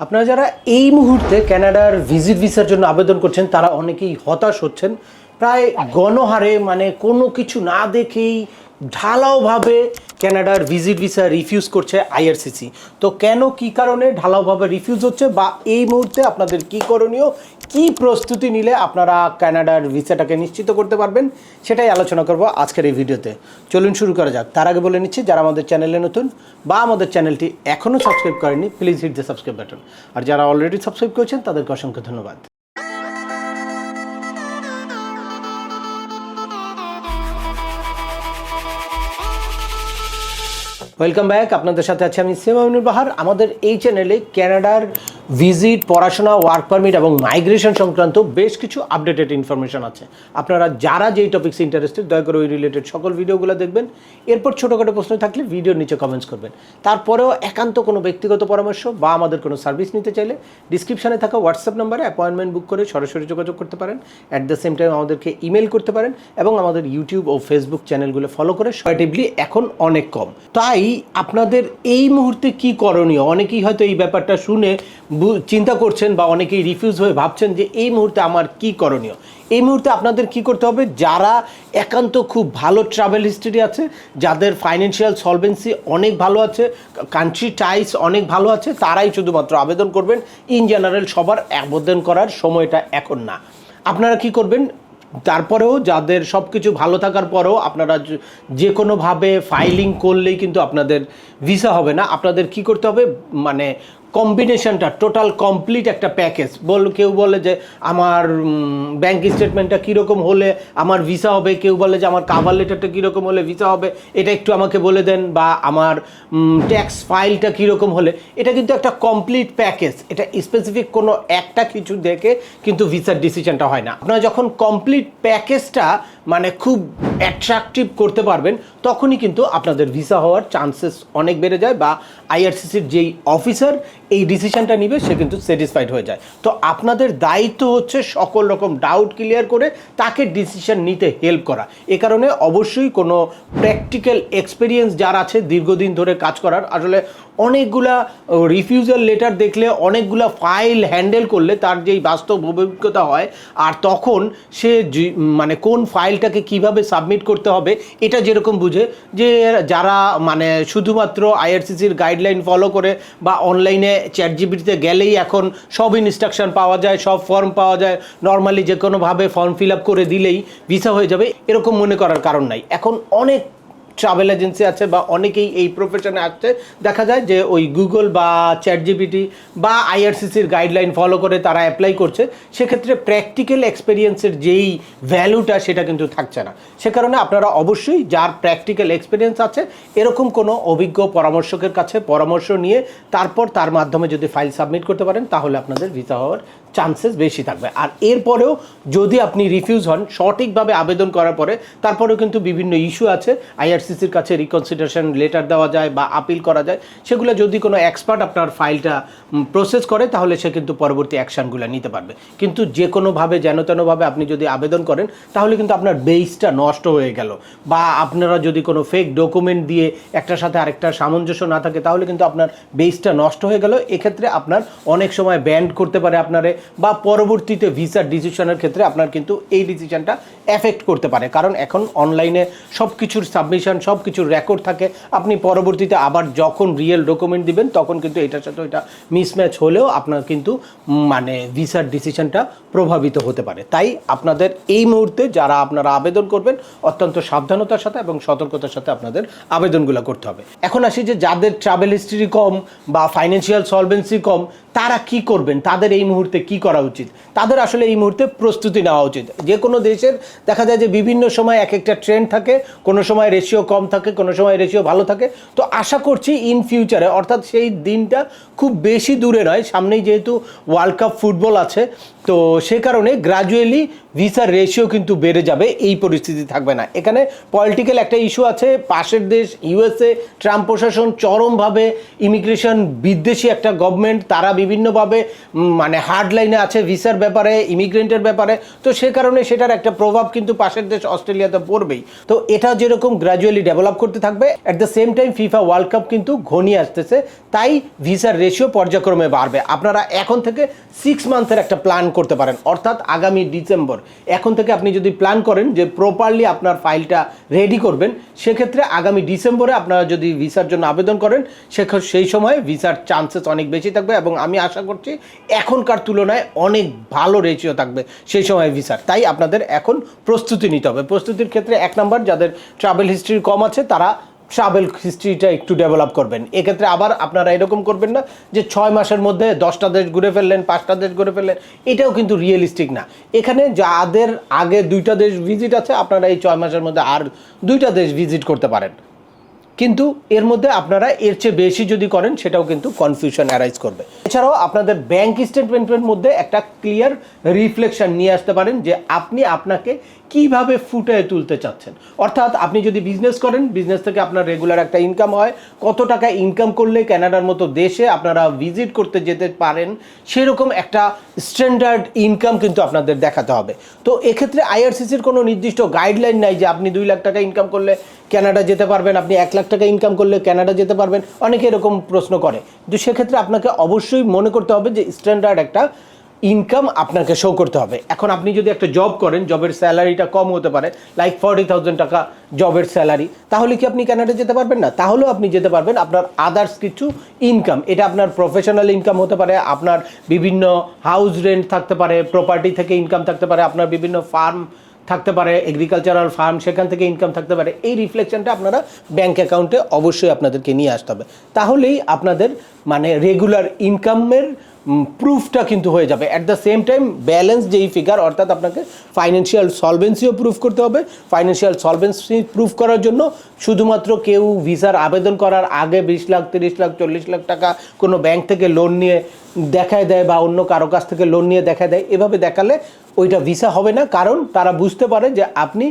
আপনারা যারা এই মুহূর্তে ক্যানাডার ভিজিট ভিসার জন্য আবেদন করছেন, তারা অনেকেই হতাশ হচ্ছেন। প্রায় গণহারে মানে কোনো কিছু না দেখেই ঢালাওভাবে কানাডার ভিজিট ভিসা রিফিউজ করছে আইআরসিসি। তো কেন কি কারণে ঢালাওভাবে রিফিউজ হচ্ছে বা এই মুহূর্তে আপনাদের কি করণীয়? কি প্রস্তুতি নিলে আপনারা ক্যানাডার ভিসাটাকে নিশ্চিত করতে পারবেন? সেটাই আলোচনা করব আজকের এই ভিডিওতে। চলুন শুরু করা যাক। তার আগে বলে নিচ্ছি, যারা আমাদের চ্যানেলে নতুন বা আমাদের চ্যানেলটি এখনও সাবস্ক্রাইব করেনি please hit the subscribe button আর যারা অলরেডি সাবস্ক্রাইব করেছেন, তাদেরকে অসংখ্য ধন্যবাদ। ওয়েলকাম ব্যাক আপনাদের সাথে আছি আমি সেমাউনুর বাহার। আমাদের এই চ্যানেলে ক্যানাডার ভিজিট, পড়াশোনা ওয়ার্ক পারমিট এবং মাইগ্রেশন সংক্রান্ত বেশ কিছু আপডেটেড ইনফরমেশন আছে। আপনারা যারা যেই টপিক্সে ইন্টারেস্টেড দয়া করে ওই রিলেটেড সকল ভিডিওগুলো দেখবেন। এরপর ছোটোখাটো প্রশ্ন থাকলে ভিডিওর নিচে কমেন্টস করবেন। তারপরেও একান্ত কোনো ব্যক্তিগত পরামর্শ বা আমাদের কোনো সার্ভিস নিতে চাইলে ডিসক্রিপশনে থাকা হোয়াটসঅ্যাপ নাম্বারে অ্যাপয়েন্টমেন্ট বুক করে সরাসরি যোগাযোগ করতে পারেন। অ্যাট দ্য সেম টাইম আমাদেরকে ইমেল করতে পারেন এবং আমাদের ইউটিউব ও ফেসবুক চ্যানেলগুলো ফলো করে সয়টিভলি এখন অনেক কম। তাই আপনাদের এই মুহূর্তে কি করণীয়? অনেকেই হয়তো এই ব্যাপারটা শুনে চিন্তা করছেন বা অনেকেই রিফিউজ হয়ে ভাবছেন যে এই মুহূর্তে আমার কি করণীয়? এই মুহূর্তে আপনাদের কি করতে হবে? যারা একান্ত খুব ভালো ট্রাভেল হিস্ট্রি আছে, যাদের ফাইন্যান্সিয়াল সলভেন্সি অনেক ভালো আছে কান্ট্রি টাইস অনেক ভালো আছে, তারাই শুধুমাত্র আবেদন করবেন। ইন জেনারেল সবার আবেদন করার সময়টা এখন না। আপনারা কি করবেন? তারপরেও যাদের সব কিছু ভালো থাকার পরেও আপনারা যে- কোনোভাবে ফাইলিং করলেই কিন্তু আপনাদের ভিসা হবে না। আপনাদের কি করতে হবে? মানে কম্বিনেশনটা টোটাল কমপ্লিট একটা প্যাকেজ বল, কেউ বলে যে আমার ব্যাংক স্টেটমেন্টটা কীরকম হলে আমার ভিসা হবে, কেউ বলে যে আমার কাভার লেটারটা কীরকম হলে ভিসা হবে, এটা একটু আমাকে বলে দেন, বা আমার ট্যাক্স ফাইলটা কীরকম হলে। এটা কিন্তু একটা কমপ্লিট প্যাকেজ এটা স্পেসিফিক কোনো একটা কিছু দেখে কিন্তু ভিসার ডিসিশনটা হয় না। আপনারা যখন কমপ্লিট প্যাকেজটা মানে খুব অ্যাট্রাকটিভ করতে পারবেন, তখনই কিন্তু আপনাদের ভিসা হওয়ার চান্সেস অনেক বেড়ে যায় বা আইআরসিসির যেই অফিসার এই ডিসিশনটা নিবে, সে কিন্তু স্যাটিসফাইড হয়ে যায়। তো আপনাদের দায়িত্ব হচ্ছে সকল রকম ডাউট ক্লিয়ার করে তাকে ডিসিশন নিতে হেল্প করা। এ কারণে অবশ্যই কোনো প্র্যাকটিক্যাল এক্সপিরিয়েন্স যার আছে দীর্ঘদিন ধরে কাজ করার, আসলে অনেকগুলা রিফিউজাল লেটার দেখলে, অনেকগুলা ফাইল হ্যান্ডেল করলে তার যেই বাস্তব অভিজ্ঞতা হয়, আর তখন সে মানে কোন ফাইলটাকে কীভাবে সাবমিট করতে হবে, এটা যেরকম বুঝে, যে যারা মানে শুধুমাত্র আইআরসিসির গাইডলাইন ফলো করে বা অনলাইনে চ্যাট জিবিটিতে গেলেই এখন সব ইনস্ট্রাকশন পাওয়া যায়, সব ফর্ম পাওয়া যায় নর্মালি যে কোনোভাবে ফর্ম ফিল আপ করে দিলেই ভিসা হয়ে যাবে, এরকম মনে করার কারণ নাই। এখন অনেক ট্রাভেল এজেন্সি আছে বা অনেকেই এই প্রফেশনে আসছে দেখা যায় যে ওই গুগল বা চ্যাট জিপিটি বা আইআরসিসির গাইডলাইন ফলো করে তারা অ্যাপ্লাই করছে। সেক্ষেত্রে প্র্যাকটিক্যাল এক্সপিরিয়েন্সের যেই ভ্যালুটা সেটা কিন্তু থাকছে না। সে কারণে আপনারা অবশ্যই যার প্র্যাকটিক্যাল এক্সপিরিয়েন্স আছে, এরকম কোনো অভিজ্ঞ পরামর্শকের কাছে পরামর্শ নিয়ে তারপর তার মাধ্যমে যদি ফাইল সাবমিট করতে পারেন, তাহলে আপনাদের ভিসা হওয়ার চান্সেস বেশি থাকবে। আর এরপরেও যদি আপনি রিফিউজ হন, সঠিকভাবে আবেদন করার পরে তারপরেও কিন্তু বিভিন্ন ইস্যু আছে। আইআরসিসির কাছে রিকনসিডারেশন লেটার দেওয়া যায় বা আপিল করা যায়। সেগুলো যদি কোনো এক্সপার্ট আপনার ফাইলটা প্রসেস করে, তাহলে সে কিন্তু পরবর্তী অ্যাকশানগুলো নিতে পারবে। কিন্তু যে কোনোভাবে যেন তেনভাবে আপনি যদি আবেদন করেন, তাহলে কিন্তু আপনার বেসটা নষ্ট হয়ে গেল। বা আপনারা যদি কোনো ফেক ডকুমেন্ট দিয়ে একটার সাথে আরেকটার সামঞ্জস্য না থাকে, তাহলে কিন্তু আপনার বেসটা নষ্ট হয়ে গেল। এক্ষেত্রে আপনার অনেক সময় ব্যান্ড করতে পারে আপনারে। বা পরবর্তীতে ভিসার ডিসিশনের ক্ষেত্রে আপনার কিন্তু এই ডিসিশনটা এফেক্ট করতে পারে। কারণ এখন অনলাইনে সব কিছুর সাবমিশন সব কিছুর রেকর্ড থাকে। আপনি পরবর্তীতে আবার যখন রিয়েল ডকুমেন্ট দিবেন, তখন কিন্তু এটার সাথে ওইটা মিসম্যাচ হলেও আপনার কিন্তু মানে ভিসার ডিসিশনটা প্রভাবিত হতে পারে। তাই আপনাদের এই মুহূর্তে যারা আপনারা আবেদন করবেন, অত্যন্ত সাবধানতার সাথে এবং সতর্কতার সাথে আপনাদের আবেদনগুলো করতে হবে। এখন আসি যে যাদের ট্রাভেল হিস্ট্রি কম বা ফাইন্যান্সিয়াল সলভেন্সি কম তারা কি করবেন? তাদের এই মুহূর্তে কি করা উচিত? তাদের আসলে এই মুহূর্তে প্রস্তুতি নেওয়া উচিত। যে কোনো দেশের দেখা যায় যে বিভিন্ন সময় এক একটা ট্রেন্ড থাকে, কোনো সময় রেশিও কম থাকে, কোনো সময় রেশিও ভালো থাকে। তো আশা করছি ইন ফিউচারে অর্থাৎ সেই দিনটা খুব বেশি দূরে নয়, সামনেই যেহেতু ওয়ার্ল্ড কাপ ফুটবল আছে তো সে কারণে গ্রাজুয়ালি ভিসার রেশিও কিন্তু বেড়ে যাবে, এই পরিস্থিতি থাকবে না। এখানে পলিটিক্যাল একটা ইস্যু আছে, পাশের দেশ ইউএসএ ট্রাম্প প্রশাসন চরমভাবে ইমিগ্রেশন বিদ্বেষী একটা গভর্নমেন্ট তারা বিভিন্নভাবে মানে হার্ড লাইনে আছে ভিসার ব্যাপারে ইমিগ্রেন্টের ব্যাপারে, তো সে কারণে সেটার একটা প্রভাব কিন্তু পাশের দেশ অস্ট্রেলিয়াতে পড়বেই। তো এটা যেরকম গ্রাজুয়ালি ডেভেলপ করতে থাকবে at the same time FIFA World Cup কিন্তু ঘনিয়ে আসতেছে, তাই ভিসার রেশিও পর্যায়ক্রমে বাড়বে। আপনারা এখন থেকে সিক্স মান্থের একটা প্ল্যান করতে পারেন। অর্থাৎ আগামী ডিসেম্বর। এখন থেকে আপনি যদি প্ল্যান করেন যে প্রপারলি আপনার ফাইলটা রেডি করবেন, সেক্ষেত্রে আগামী ডিসেম্বরে আপনারা যদি ভিসার জন্য আবেদন করেন, সেখ- সেই সময় ভিসার চান্সেস অনেক বেশি থাকবে এবং আমি আশা করছি এখনকার তুলনায় অনেক ভালো রেশিও থাকবে সেই সময় ভিসার তাই আপনাদের এখন প্রস্তুতি নিতে হবে। প্রস্তুতির ক্ষেত্রে এক নাম্বার যাদের ট্রাভেল হিস্ট্রি কম আছে, তারা ট্রাভেল হিস্ট্রিটা একটু ডেভেলপ করবেন। এক্ষেত্রে আবার আপনারা এরকম করবেন না যে ছয় মাসের মধ্যে দশটা দেশ ঘুরে ফেললেন, পাঁচটা দেশ ঘুরে ফেললেন, এটাও কিন্তু রিয়েলিস্টিক না। এখানে যাদের আগে দুইটা দেশ ভিজিট আছে, আপনারা এই ছয় মাসের মধ্যে আর দুইটা দেশ ভিজিট করতে পারেন। কিন্তু এর মধ্যে আপনারা এর চেয়ে বেশি যদি করেন, সেটাও কিন্তু কনফিউশন অ্যারাইজ করবে। এছাড়াও আপনাদের ব্যাংক স্টেটমেন্টের মধ্যে একটা ক্লিয়ার রিফ্লেকশন নিয়ে আসতে পারেন যে আপনি আপনাকে কীভাবে ফুটিয়ে তুলতে চাচ্ছেন? অর্থাৎ আপনি যদি বিজনেস করেন বিজনেস থেকে আপনার রেগুলার একটা ইনকাম হয়, কত টাকা ইনকাম করলে কানাডার মতো দেশে আপনারা ভিজিট করতে যেতে পারেন, সেরকম একটা স্ট্যান্ডার্ড ইনকাম কিন্তু আপনাদের দেখাতে হবে। তো এক্ষেত্রে আইআরসিসির কোনো নির্দিষ্ট গাইডলাইন নাই যে আপনি দুই লাখ টাকা ইনকাম করলে কানাডা যেতে পারবেন, আপনি এক লাখ টাকা ইনকাম করলে ক্যানাডা যেতে পারবেন, অনেকে এরকম প্রশ্ন করে। কিন্তু সেক্ষেত্রে আপনাকে অবশ্যই মনে করতে হবে যে স্ট্যান্ডার্ড একটা ইনকাম আপনাকে শো করতে হবে। এখন আপনি যদি একটা জব করেন জবের স্যালারিটা কম হতে পারে লাইক ফর্টি থাউজেন্ড টাকা জবের স্যালারি তাহলে কি আপনি ক্যানাডা যেতে পারবেন না? তাহলেও আপনি যেতে পারবেন আপনার আদার্স কিছু ইনকাম এটা আপনার প্রফেশনাল ইনকাম হতে পারে, আপনার বিভিন্ন হাউস রেন্ট থাকতে পারে প্রপার্টি থেকে ইনকাম থাকতে পারে, আপনার বিভিন্ন ফার্ম থাকতে পারে এগ্রিকালচারাল ফার্ম সেখান থেকে ইনকাম থাকতে পারে। এই রিফ্লেকশনটা আপনারা ব্যাংক অ্যাকাউন্টে অবশ্যই আপনাদেরকে নিয়ে আসতে হবে। তাহলেই আপনাদের মানে রেগুলার ইনকামের প্রুফটা কিন্তু হয়ে যাবে। At the same time balance যেই ফিগার অর্থাৎ আপনাকে ফাইন্যান্সিয়াল সলভেন্সিও প্রুফ করতে হবে। ফাইন্যান্সিয়াল সলভেন্সি প্রুফ করার জন্য শুধুমাত্র কেউ ভিসার আবেদন করার আগে বিশ লাখ, তিরিশ লাখ, চল্লিশ লাখ টাকা কোনো ব্যাংক থেকে লোন নিয়ে দেখায় দেয় বা অন্য কারও কাছ থেকে লোন নিয়ে দেখা দেয়, এভাবে দেখালে ওইটা ভিসা হবে না। কারণ তারা বুঝতে পারে যে আপনি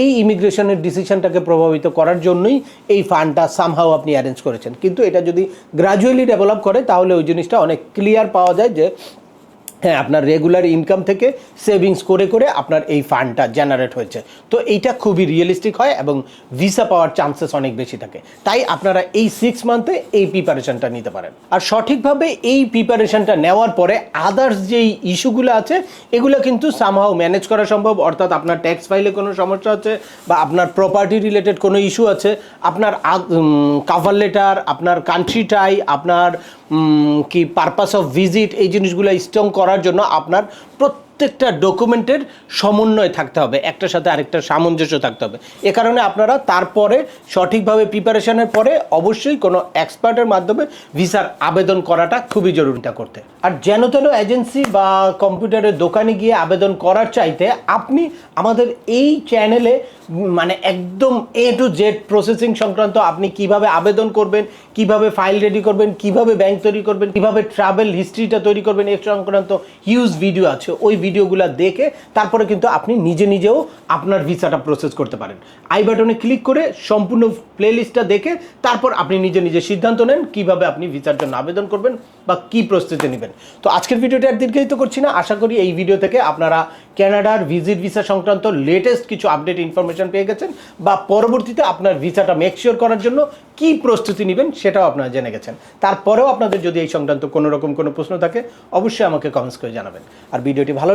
এই ইমিগ্রেশনের ডিসিশনটাকে প্রভাবিত করার জন্যই এই ফান্ডটা সামহাও আপনি অ্যারেঞ্জ করেছেন। কিন্তু এটা যদি গ্রাজুয়ালি ডেভেলপ করে, তাহলে ওই জিনিসটা অনেক ক্লিয়ার পাওয়া যায় যে হ্যাঁ আপনার রেগুলার ইনকাম থেকে সেভিংস করে করে আপনার এই ফান্ডটা জেনারেট হয়েছে। তো এইটা খুবই রিয়েলিস্টিক হয় এবং ভিসা পাওয়ার চান্সেস অনেক বেশি থাকে। তাই আপনারা এই সিক্স মান্থে এই প্রিপারেশনটা নিতে পারেন। আর সঠিকভাবে এই প্রিপারেশনটা নেওয়ার পরে আদার্স যেই ইস্যুগুলো আছে, এগুলো কিন্তু সামহাও ম্যানেজ করা সম্ভব। অর্থাৎ আপনার ট্যাক্স ফাইলে কোনো সমস্যা আছে বা আপনার প্রপার্টি রিলেটেড কোনো ইস্যু আছে, আপনার কাভার লেটার আপনার কান্ট্রি টাই আপনার কি পারপাস অফ ভিজিট এই জিনিসগুলো স্ট্রং করার জন্য আপনার প্রত্যেকটা ডকুমেন্টের সমন্বয় থাকতে হবে, একটার সাথে আরেকটা সামঞ্জস্য থাকতে হবে। এ কারণে আপনারা তারপরে সঠিকভাবে প্রিপারেশনের পরে অবশ্যই কোনো এক্সপার্টের মাধ্যমে ভিসার আবেদন করাটা খুবই জরুরিটা করতে। আর যেন তেন এজেন্সি বা কম্পিউটারের দোকানে গিয়ে আবেদন করার চাইতে আপনি আমাদের এই চ্যানেলে মানে একদম এ টু জেড প্রসেসিং সংক্রান্ত আপনি কীভাবে আবেদন করবেন, কীভাবে ফাইল রেডি করবেন, কীভাবে ব্যাংক তৈরি করবেন, কীভাবে ট্রাভেল হিস্ট্রিটা তৈরি করবেন এর সংক্রান্ত হিউজ ভিডিও আছে, ওই ভিডিওগুলো দেখে তারপরে কিন্তু আপনি নিজে নিজেও আপনার ভিসাটা প্রসেস করতে পারেন। আই বাটনে ক্লিক করে সম্পূর্ণ প্লেলিস্টটা দেখে তারপর আপনি নিজে নিজে সিদ্ধান্ত নেন কীভাবে আপনি ভিসার জন্য আবেদন করবেন বা কি প্রস্তুতি নেবেন। তো আজকের ভিডিওটা আর দীর্ঘায়িত করছি না। আশা করি এই ভিডিও থেকে আপনারা ক্যানাডার ভিজিট ভিসা সংক্রান্ত লেটেস্ট কিছু আপডেট ইনফরমেশন পেয়ে গেছেন বা পরবর্তীতে আপনার ভিসাটা মেকশিওর করার জন্য কি প্রস্তুতি নেবেন সেটাও আপনারা জেনে গেছেন। তারপরেও আপনাদের যদি এই সংক্রান্ত কোনো রকম কোনো প্রশ্ন থাকে, অবশ্যই আমাকে কমেন্টস করে জানাবেন। আর ভিডিওটি ভালো